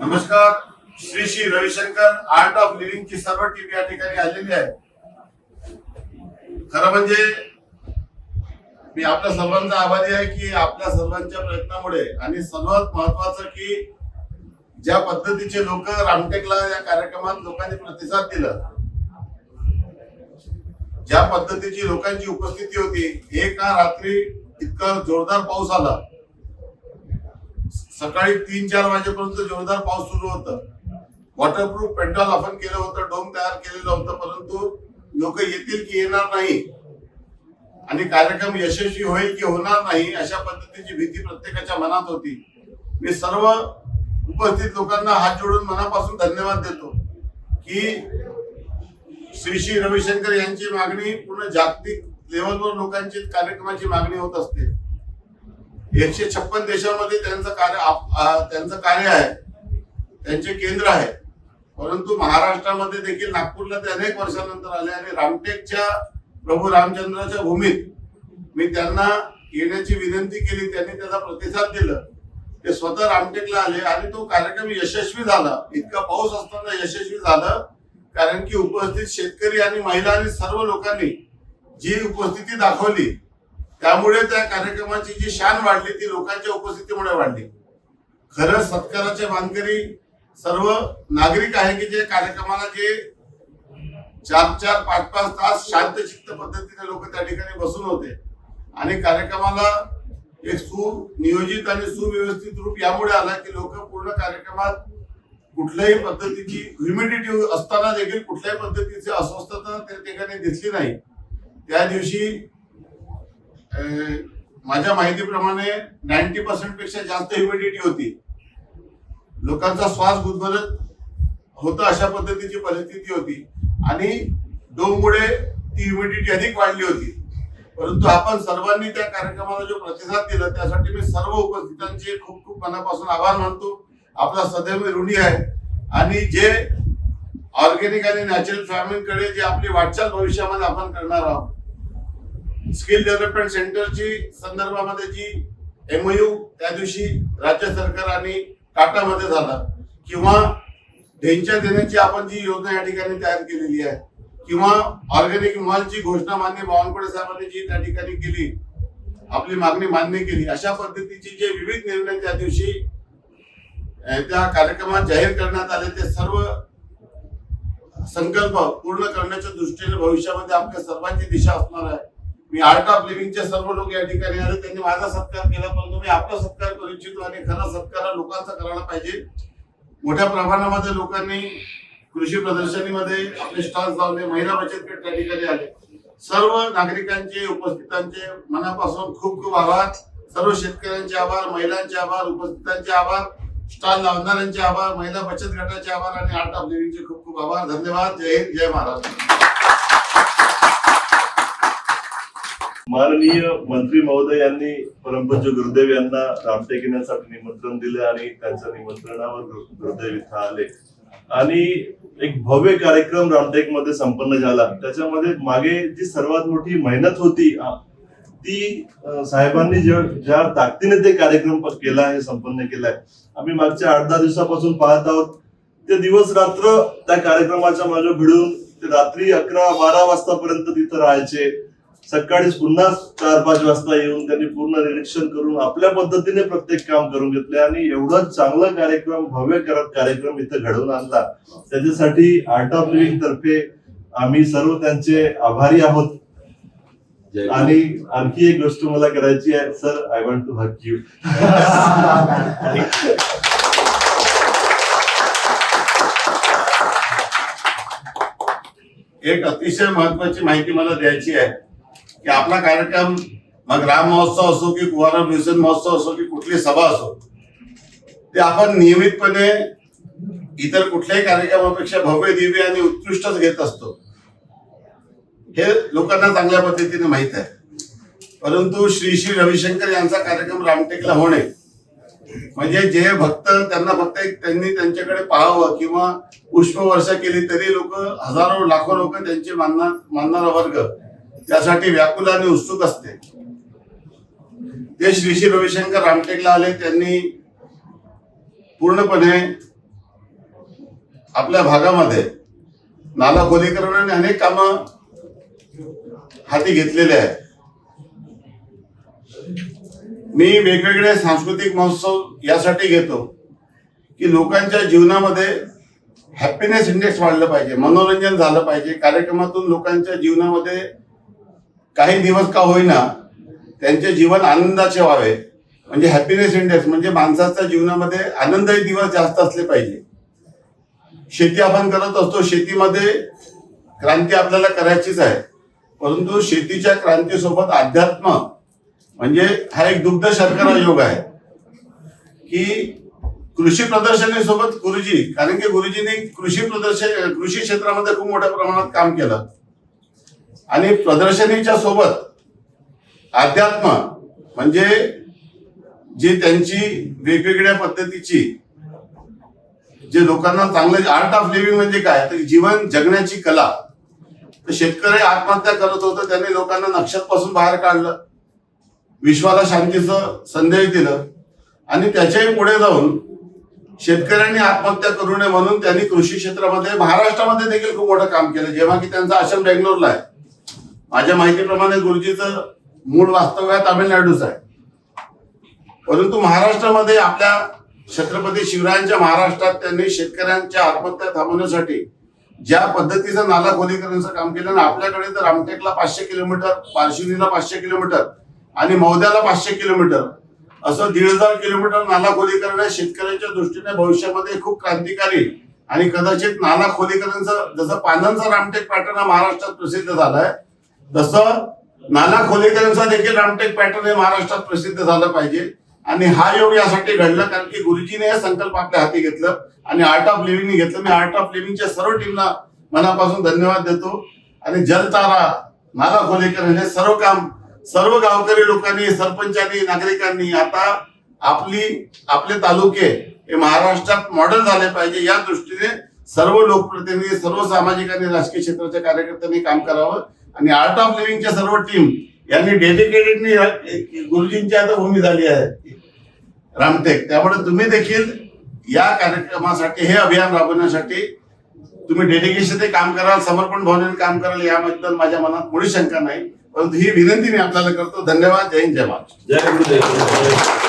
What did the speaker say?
नमस्कार Shri Shri Ravishankar art of living ची सर्व टीम या ठिकाणी आलेली आहे. खरं म्हणजे मी आपल्या सर्वांचा आभारी आहे की आपल्या सर्वांच्या प्रयत्नामुळे आणि सर्वात महत्वाचं की ज्या पद्धतीचे लोक रामटेकला या कार्यक्रमात लोकांनी प्रतिसाद दिला ज्या पद्धतीची लोकांची उपस्थिती होती एका रात्री इतका जोरदार पाऊस आला. सकाळी तीन चार वाजेपर्यंत जोरदार पाऊस सुरू होता. वॉटरप्रूफ पेंटॉल आपण केलं होतं डोम तयार केलेलं होतं परंतु लोक येतील की येणार नाही. आणि कार्यक्रम यशस्वी होईल की होणार नाही अशा पद्धतीची भीती प्रत्येकाच्या मनात होती. मी सर्व उपस्थित लोकांना हात जोडून मनापासून धन्यवाद देतो की श्री श्री रविशंकर यांची मागणी पूर्ण जागतिक लेवलवर लोकांची कार्यक्रमाची मागणी होत असते. एकशे छप्पन देशांमध्ये त्यांचं कार्य आप- त्यांचं कार्य आहे. त्यांचे केंद्र आहे. परंतु महाराष्ट्रामध्ये देखील नागपूरला ते अनेक वर्षानंतर आले आणि रामटेकच्या प्रभू रामचंद्राच्या भूमीत मी त्यांना येण्याची विनंती केली त्यांनी त्याचा प्रतिसाद दिला. ते स्वतः रामटेकला आले आणि तो कार्यक्रम यशस्वी झाला. इतका पाऊस असताना यशस्वी झालं कारण की उपस्थित शेतकरी आणि महिला आणि सर्व लोकांनी जी उपस्थिती दाखवली त्यामुळे त्या कार्यक्रमाची जी शान वाढली ती लोकांच्या उपस्थितीमुळे वाढली. खरं सत्काराचे मानकरी सर्व नागरिक आहे की जे कार्यक्रमाला जे चार चार पाच पाच तास शांत चित्त पद्धतीने लोक त्या ठिकाणी बसून होते. आणि कार्यक्रमाला एक सुनियोजित आणि सुव्यवस्थित रूप यामुळे आला की लोक पूर्ण कार्यक्रमात कुठल्याही पद्धतीची ह्युमिडिटी असताना देखील कुठल्याही पद्धतीची अस्वस्थता त्या ठिकाणी दिसली नाही. त्या दिवशी माझ्या माहितीप्रमाणे नाईन्टी पर्सेंटपेक्षा जास्त ह्युमिडिटी होती. लोकांचा श्वास गुदमरत होता अशा पद्धतीची परिस्थिती होती. आणि डोममुळे ती ह्युमिडिटी अधिक वाढली होती. परंतु आपण सर्वांनी त्या कार्यक्रमाला जो प्रतिसाद दिला त्यासाठी मी सर्व उपस्थितांचे खूप खूप मनापासून आभार मानतो. आपला सदैव ऋणी आहे. आणि जे ऑर्गेनिक आणि नॅचरल फार्मिंगकडे जे आपली वाटचाल भविष्यामध्ये आपण करणार आहोत स्किल डेव्हलपमेंट सेंटरची संदर्भामध्ये जी एमओयू त्या दिवशी राज्य सरकार आणि टाटामध्ये झाला किंवा ढेंच्या देण्याची आपण जी योजना या ठिकाणी तयार केलेली आहे किंवा ऑर्गॅनिक मॉलची घोषणा मान्य बावनकुळे साहेबांनी जी त्या ठिकाणी केली आपली मागणी मान्य केली अशा पद्धतीचे जे विविध निर्णय त्या दिवशी त्या कार्यक्रमात जाहीर करण्यात आले ते सर्व संकल्प पूर्ण करण्याच्या दृष्टीने भविष्यामध्ये आपल्या सर्वांची दिशा असणार आहे. मी आर्ट ऑफ लिव्हिंगचे सर्व लोक या ठिकाणी आले. त्यांनी माझा सत्कार केला परंतु मी आपला सत्कार करू इच्छितो आणि खरा सत्कार लोकांचा करायला पाहिजे. मोठ्या प्रमाणामध्ये लोकांनी कृषी प्रदर्शनीमध्ये आपले स्टॉल्स लावले महिला बचत गट त्या ठिकाणी आले. सर्व नागरिकांचे उपस्थितांचे मनापासून खूप खूप आभार. सर्व शेतकऱ्यांचे आभार महिलांचे आभार उपस्थितांचे आभार स्टॉल लावणाऱ्यांचे आभार महिला बचत गटाचे आभार आणि आर्ट ऑफ लिव्हिंगचे खूप खूप आभार. धन्यवाद. जय हिंद जय महाराष्ट्र. माननीय मंत्री महोदय यांनी परमपूज्य गुरुदेव यांना रामटेक येण्यासाठी निमंत्रण दिले आणि त्यांच्या निमंत्रणावर गुरुदेव इथं आले. आणि एक भव्य कार्यक्रम रामटेकमध्ये संपन्न झाला. त्याच्यामध्ये मागे जी सर्वात मोठी मेहनत होती ती साहेबांनी ज्या ज्या ताकदीने ते कार्यक्रम केला हे संपन्न केलाय आम्ही मागच्या आठ दहा दिवसापासून पाहत आहोत. ते दिवस रात्र त्या कार्यक्रमाच्या मागे भिडून ते रात्री अकरा बारा वाजतापर्यंत तिथं राहायचे. सकाळी पुन्हा चार पाच वाजता येऊन त्यांनी पूर्ण निरीक्षण करून आपल्या पद्धतीने प्रत्येक काम करून घेतले आणि एवढा चांगला कार्यक्रम भव्य करत कार्यक्रम इथं घडवून आणला. त्याच्यासाठी आर्ट ऑफ लिव्हिंग तर्फे आम्ही सर्व त्यांचे आभारी आहोत. आणि आणखी एक गोष्ट मला करायची आहे. Sir I want to hug you एक अतिशय महत्वाची माहिती मला द्यायची आहे. की आपला कार्यक्रम मग राम महोत्सव असो की कुवारा व्यसन महोत्सव असो की कुठली सभा असो ते आपण नियमितपणे इतर कुठल्याही कार्यक्रमापेक्षा भव्य दिव्य आणि उत्कृष्टच घेत असतो. हे लोकांना चांगल्या पद्धतीने माहीत आहे. परंतु श्री श्री रविशंकर यांचा कार्यक्रम रामटेकला होणे म्हणजे जे भक्त त्यांना फक्त एक त्यांनी त्यांच्याकडे पाहावं किंवा पुष्पवर्षा केली तरी लोक हजारो लाखो लोक त्यांचे मानणार मानणारा वर्ग त्यासाठी व्याकुल आणि उत्सुक असते. ते श्री श्री रविशंकर रामटेकला आले त्यांनी पूर्णपणे आपल्या भागामध्ये नाला खोलीकरण आणि अनेक कामं हाती घेतलेले आहेत. मी वेगवेगळे सांस्कृतिक महोत्सव यासाठी घेतो की लोकांच्या जीवनामध्ये हॅपीनेस इंडेक्स वाढलं पाहिजे मनोरंजन झालं पाहिजे. कार्यक्रमातून लोकांच्या जीवनामध्ये काही दिवस का होईना त्यांचे जीवन आनंदाचे व्हावे. म्हणजे हॅपीनेस इंडेक्स म्हणजे माणसाच्या जीवनामध्ये आनंदही दिवस जास्त असले पाहिजे. शेती आपण करत असतो शेतीमध्ये क्रांती आपल्याला करायचीच आहे. परंतु शेतीच्या क्रांतीसोबत अध्यात्म म्हणजे हा एक दुग्ध शर्करा योग आहे. की कृषी प्रदर्शनीसोबत गुरुजी कारण की गुरुजींनी कृषी प्रदर्शन कृषी क्षेत्रामध्ये खूप मोठ्या प्रमाणात काम केलं. आणि प्रदर्शनीच्या सोबत अध्यात्म म्हणजे जी त्यांची वेगवेगळ्या पद्धतीची जे लोकांना चांगलं आर्ट ऑफ लिव्हिंग म्हणजे काय? तर जीवन जगण्याची कला. तर शेतकरी आत्महत्या करत होतं त्यांनी लोकांना नक्षतपासून बाहेर काढलं. विश्वाला शांतीचं संदेश दिलं. आणि त्याच्याही पुढे जाऊन शेतकऱ्यांनी आत्महत्या करू नये म्हणून त्यांनी कृषी क्षेत्रामध्ये महाराष्ट्रामध्ये देखील खूप मोठं काम केलं. जेव्हा की त्यांचा आश्रम बेंगलोरला आहे. माझ्या माहितीप्रमाणे गुरुजीचं मूळ वास्तव्य तामिळनाडूच आहे. परंतु महाराष्ट्रामध्ये आपल्या छत्रपती शिवरायांच्या महाराष्ट्रात त्यांनी शेतकऱ्यांच्या आत्महत्या थांबवण्यासाठी ज्या पद्धतीचं नाला खोलीकरणाचं काम केलं ना आपल्याकडे तर रामटेकला पाचशे किलोमीटर पारशिवनीला पाचशे किलोमीटर आणि मौद्याला पाचशे किलोमीटर असं दीड हजार किलोमीटर नाला खोलीकरण हे शेतकऱ्यांच्या दृष्टीने भविष्यामध्ये खूप क्रांतिकारी आणि कदाचित नाला खोलीकरणचं जसं पानंचा रामटेक पॅटर्न हा महाराष्ट्रात प्रसिद्ध झालाय तसं नाला खोलेकरांचा देखील रामटेक पॅटर्न हे महाराष्ट्रात प्रसिद्ध झालं पाहिजे. आणि हा योग यासाठी घडला कारण की गुरुजीने हे संकल्प आपल्या हाती घेतलं आणि आर्ट ऑफ लिव्हिंग घेतलं. मी आर्ट ऑफ लिव्हिंगच्या सर्व टीमला मनापासून धन्यवाद देतो. आणि जलतारा नाला खोलेकर हे सर्व काम सर्व गावकरी लोकांनी सरपंचांनी नागरिकांनी आता आपली आपले तालुके हे महाराष्ट्रात मॉडेल झाले पाहिजे. या दृष्टीने सर्व लोकप्रतिनिधी सर्व सामाजिक आणि राजकीय क्षेत्राच्या कार्यकर्त्यांनी काम करावं. आणि आर्ट ऑफ लिव्हिंगच्या सर्व टीम यांनी डेडिकेटेडनी गुरुजींची आता भूमी झाली आहे. रामटेक. त्यामुळे तुम्ही देखील या कार्यक्रमासाठी हे अभियान राबवण्यासाठी तुम्ही डेडिकेशन काम कराल समर्पण भावनेने काम कराल याबद्दल माझ्या मनात मुळी शंका नाही. परंतु ही विनंती मी आपल्याला करतो. धन्यवाद. जय हिंद जय जय